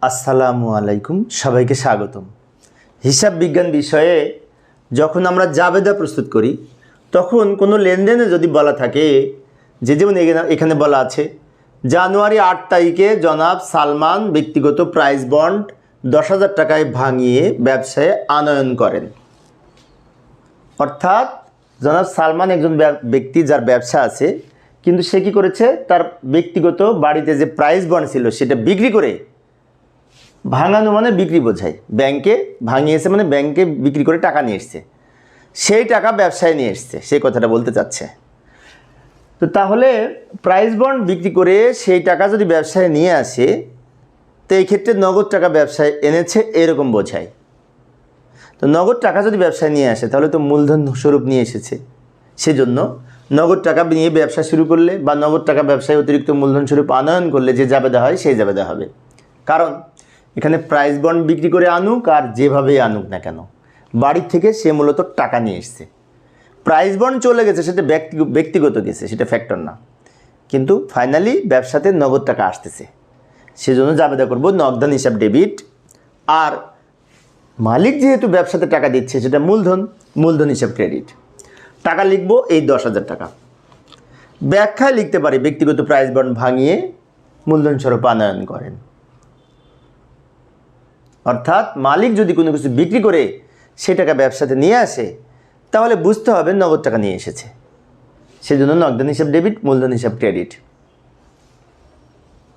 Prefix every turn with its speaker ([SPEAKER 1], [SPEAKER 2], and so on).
[SPEAKER 1] আসসালামু আলাইকুম, সবাইকে স্বাগতম। হিসাব বিজ্ঞান বিষয়ে যখন আমরা জাবেদা প্রস্তুত করি, তখন কোনো লেনদেনে যদি বলা থাকে, যে যেমন এখানে- বলা আছে, জানুয়ারি আট তারিখে জনাব সালমান ব্যক্তিগত প্রাইস বন্ড দশ হাজার টাকায় ভাঙিয়ে ব্যবসায় আনয়ন করেন। অর্থাৎ জনাব সালমান একজন ব্যা- ব্যক্তি যার ব্যবসা আছে, কিন্তু সে কি করেছে? তার ব্যক্তিগত বাড়িতে যে প্রাইস বন্ড ছিল, সেটা বিক্রি করে ভাঙানো মানে বিক্রি বোঝায়। ব্যাংকে ভাঙিয়েছে মানে ব্যাংকে বিক্রি করে টাকা নিয়ে এসছে। সেই টাকা ব্যবসায় নিয়ে এসছে, সেই কথাটা বলতে চাচ্ছে। তো তাহলে প্রাইস বন্ড বিক্রি করে সেই টাকা যদি ব্যবসায় নিয়ে আসে, তো এই ক্ষেত্রে নগদ টাকা ব্যবসায় এনেছে এরকম বোঝায়। তো নগদ টাকা যদি ব্যবসায় নিয়ে আসে, তাহলে তো মূলধন স্বরূপ নিয়ে এসেছে। সেজন্য নগদ টাকা নিয়ে ব্যবসা শুরু করলে বা নগদ টাকা ব্যবসায় অতিরিক্ত মূলধন স্বরূপ আনয়ন করলে যে জাবেদা হয়, সেই জাবেদা হবে। কারণ এখানে প্রাইস বন্ড বিক্রি করে আনুক আর যেভাবেই আনুক না কেন, বাড়ির থেকে সে মূলত টাকা নিয়ে এসছে। প্রাইস বন্ড চলে গেছে, সেটা ব্যক্তি, ব্যক্তিগত গেছে, সেটা ফ্যাক্টর না। কিন্তু ফাইনালি ব্যবসাতে নগদ টাকা আসতেছে। সেজন্য জাবেদা করব নগদান হিসাব ডেবিট আর মালিক যেহেতু ব্যবসাতে টাকা দিচ্ছে, সেটা মূলধন মূলধন হিসাব ক্রেডিট টাকা লিখব এই দশ হাজার টাকা। ব্যাখ্যায় লিখতে পারি ব্যক্তিগত প্রাইস বন্ড ভাঙিয়ে মূলধন স্বরূপ আনয়ন করেন। অর্থাৎ মালিক যদি কোনো কিছু বিক্রি করে সে টাকা ব্যবসাতে নিয়ে আসে, তাহলে বুঝতে হবে নগদ টাকা নিয়ে এসেছে। সেজন্য নগদান হিসাব ডেবিট মূলধন হিসাব ক্রেডিট